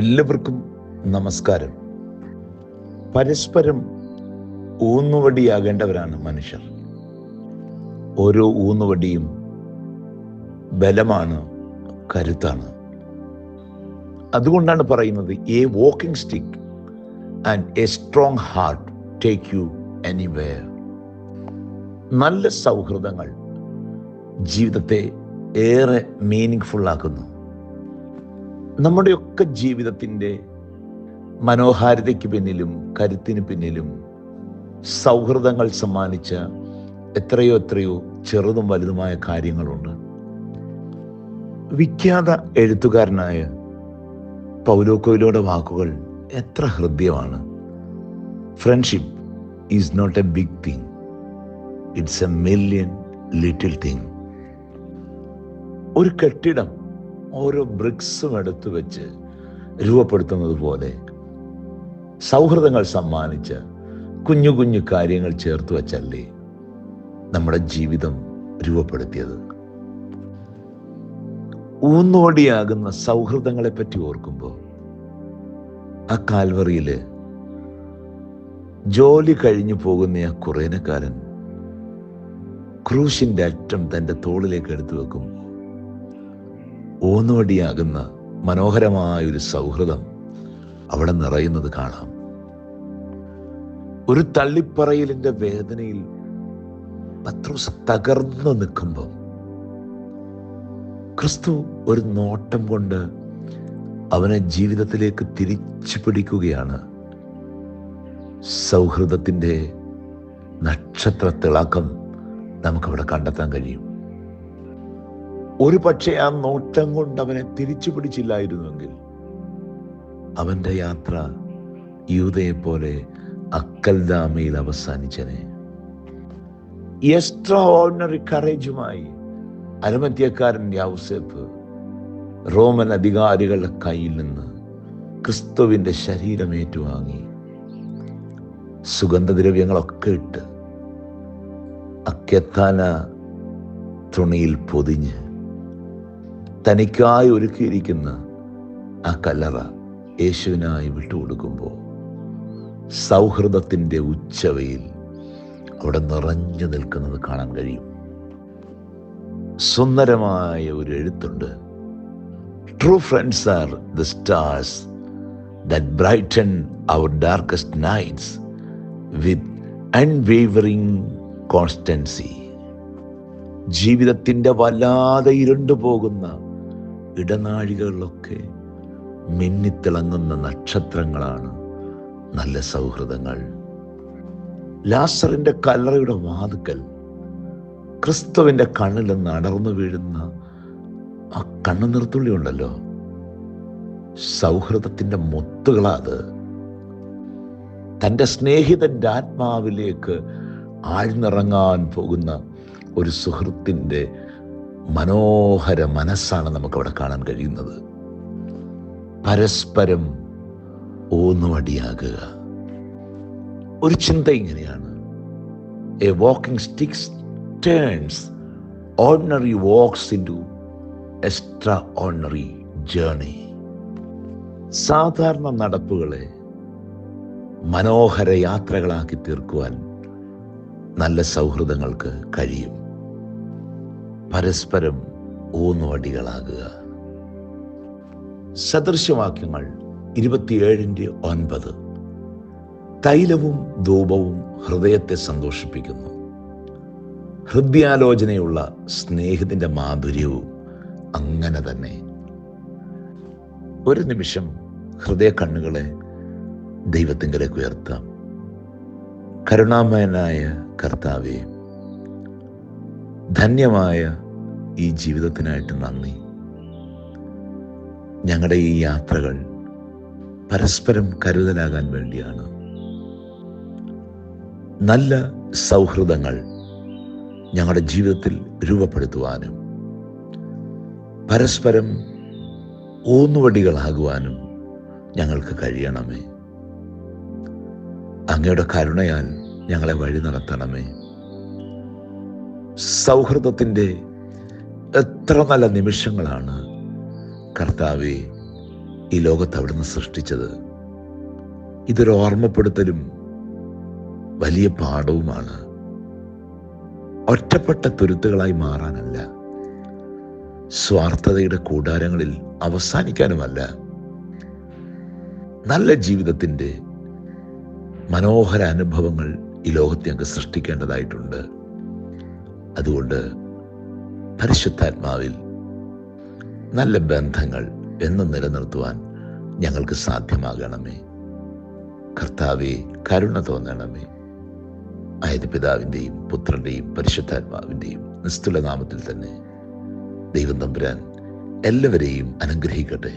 എല്ലാവർക്കും നമസ്കാരം. പരസ്പരം ഊന്നുവടിയാകേണ്ടവരാണ് മനുഷ്യർ. ഓരോ ഊന്നുവടിയും ബലമാണ് കരുത്താണ്. അതുകൊണ്ടാണ് പറയുന്നത് a walking stick and a strong heart take you anywhere നല്ല സൗഹൃദങ്ങൾ ജീവിതത്തെ ഏറെ മീനിങ് ഫുള്ളാക്കുന്നു നമ്മുടെയൊക്കെ ജീവിതത്തിന്റെ മനോഹാരിതയ്ക്ക് പിന്നിലും കരുത്തിന് പിന്നിലും സൗഹൃദങ്ങൾ സമ്മാനിച്ച എത്രയോ എത്രയോ ചെറുതും വലുതുമായ കാര്യങ്ങളുണ്ട്. വിഖ്യാത എഴുത്തുകാരനായ പൗലോ കൊയിലോയുടെ വാക്കുകൾ എത്ര ഹൃദ്യമാണ്. Friendship is not a big thing it's a million little thing ഒരു കെട്ടിടം ഓരോ ബ്രിക്സും എടുത്തു വെച്ച് രൂപപ്പെടുത്തുന്നത് പോലെ സൗഹൃദങ്ങൾ സമ്മാനിച്ച് കുഞ്ഞു കുഞ്ഞു കാര്യങ്ങൾ ചേർത്ത് വെച്ചല്ലേ നമ്മുടെ ജീവിതം രൂപപ്പെടുത്തിയത്. ഊന്നോടിയാകുന്ന സൗഹൃദങ്ങളെ പറ്റി ഓർക്കുമ്പോൾ ആ കാൽവറിയിൽ ജോലി കഴിഞ്ഞു പോകുന്ന ആ കുറേനക്കാരൻ ക്രൂശിന്റെ അറ്റം തന്റെ തോളിലേക്ക് എടുത്തു വെക്കുമ്പോൾ ഊന്നുവടിയാകുന്ന മനോഹരമായ ഒരു സൗഹൃദം അവിടെ നിറയുന്നത് കാണാം. ഒരു തള്ളിപ്പറയിലിന്റെ വേദനയിൽ പത്രോസ് തകർന്നു നിൽക്കുമ്പോൾ ക്രിസ്തു ഒരു നോട്ടം കൊണ്ട് അവനെ ജീവിതത്തിലേക്ക് തിരിച്ചു പിടിക്കുകയാണ്. സൗഹൃദത്തിന്റെ നക്ഷത്ര തിളക്കം നമുക്കവിടെ കണ്ടെത്താൻ കഴിയും. ഒരു പക്ഷേ ആ നോട്ടം കൊണ്ട് അവനെ തിരിച്ചു പിടിച്ചില്ലായിരുന്നെങ്കിൽ അവന്റെ യാത്ര യൂതയെ പോലെ അക്കൽദാമയിൽ അവസാനിച്ചനെ. എക്സ്ട്രാ ഓർഡിനറി കറേജുമായി അരമത്യക്കാരൻ യൗസേപ്പ് റോമൻ അധികാരികളുടെ കയ്യിൽ നിന്ന് ക്രിസ്തുവിന്റെ ശരീരം ഏറ്റുവാങ്ങി. സുഗന്ധദ്രവ്യങ്ങളൊക്കെ ഇട്ട് അക്കെത്താന തുണിയിൽ പൊതിഞ്ഞ് തനിക്കായി ഒരുക്കിയിരിക്കുന്ന ആ കല്ലറ യേശുവിനായി വിട്ടുകൊടുക്കുമ്പോൾ സൗഹൃദത്തിന്റെ ഉച്ചവയിൽ അവിടെ നിറഞ്ഞു നിൽക്കുന്നത് കാണാൻ കഴിയും. സുന്ദരമായ ഒരു എഴുത്തുണ്ട്. True friends are the stars that brighten our darkest nights with unwavering constancy ജീവിതത്തിന്റെ വല്ലാതെ ഇരുണ്ടു പോകുന്ന ഇടനാഴികളിലൊക്കെ മിന്നിത്തിളങ്ങുന്ന നക്ഷത്രങ്ങളാണ് നല്ല സൗഹൃദങ്ങൾ. ലാസറിന്റെ കല്ലറയുടെ വാതുക്കൽ ക്രിസ്തുവിന്റെ കണ്ണിൽ നിന്ന് അടർന്നു വീഴുന്ന ആ കണ്ണു നിർത്തുള്ളി ഉണ്ടല്ലോ. സൗഹൃദത്തിന്റെ മുത്തുകളാ അത്. തന്റെ സ്നേഹിതന്റെ ആത്മാവിലേക്ക് ആഴ്ന്നിറങ്ങാൻ പോകുന്ന ഒരു സുഹൃത്തിന്റെ മനോഹര മനസ്സാണ് നമുക്കവിടെ കാണാൻ കഴിയുന്നത്. പരസ്പരം ഊന്നുവടിയാകുക ഒരു ചിന്ത ഇങ്ങനെയാണ്. A walking sticks turns ordinary walks into extraordinary journey സാധാരണ നടപ്പുകളെ മനോഹര യാത്രകളാക്കി തീർക്കുവാൻ നല്ല സൗഹൃദങ്ങൾക്ക് കഴിയും. പരസ്പരം ഊന്നുവടികളാകുക. സദൃശവാക്യങ്ങൾ ഇരുപത്തിയേഴിന്റെ ഒൻപത്. തൈലവും ധൂപവും ഹൃദയത്തെ സന്തോഷിപ്പിക്കുന്നു. ഹൃദയാലോചനയുള്ള സ്നേഹത്തിന്റെ മാധുര്യവും അങ്ങനെ തന്നെ. ഒരു നിമിഷം ഹൃദയ കണ്ണുകളെ ദൈവത്തിങ്കലേക്ക് ഉയർത്താം. കരുണാമയനായ കർത്താവെ ധന്യമായ ഈ ജീവിതത്തിനായിട്ട് നന്ദി. ഞങ്ങളുടെ ഈ യാത്രകൾ പരസ്പരം കരുതലാകാൻ വേണ്ടിയാണ്. നല്ല സൗഹൃദങ്ങൾ ഞങ്ങളുടെ ജീവിതത്തിൽ രൂപപ്പെടുത്തുവാനും പരസ്പരം ഊന്നുവടികളാകുവാനും ഞങ്ങൾക്ക് കഴിയണമേ. അങ്ങയുടെ കരുണയാൽ ഞങ്ങളെ വഴി നടത്തണമേ. സൗഹൃദത്തിന്റെ എത്ര നല്ല നിമിഷങ്ങളാണ് കർത്താവെ ഈ ലോകത്ത് അവിടുന്ന് സൃഷ്ടിച്ചത്. ഇതൊരു ഓർമ്മപ്പെടുത്തലും വലിയ പാഠവുമാണ്. ഒറ്റപ്പെട്ട തുരുത്തുകളായി മാറാനല്ല സ്വാർത്ഥതയുടെ കൂടാരങ്ങളിൽ അവസാനിക്കാനുമല്ല നല്ല ജീവിതത്തിന്റെ മനോഹര അനുഭവങ്ങൾ ഈ ലോകത്തെ ഞങ്ങൾക്ക് സൃഷ്ടിക്കേണ്ടതായിട്ടുണ്ട്. അതുകൊണ്ട് പരിശുദ്ധാത്മാവിൽ നല്ല ബന്ധങ്ങൾ എന്നും നിലനിർത്തുവാൻ ഞങ്ങൾക്ക് സാധ്യമാകണമേ. കർത്താവെ കരുണ തോന്നണമേ. ആയത് പിതാവിന്റെയും പുത്രന്റെയും പരിശുദ്ധാത്മാവിന്റെയും നിസ്തുല നാമത്തിൽ തന്നെ ദൈവം തമ്പുരാൻ എല്ലാവരെയും അനുഗ്രഹിക്കട്ടെ.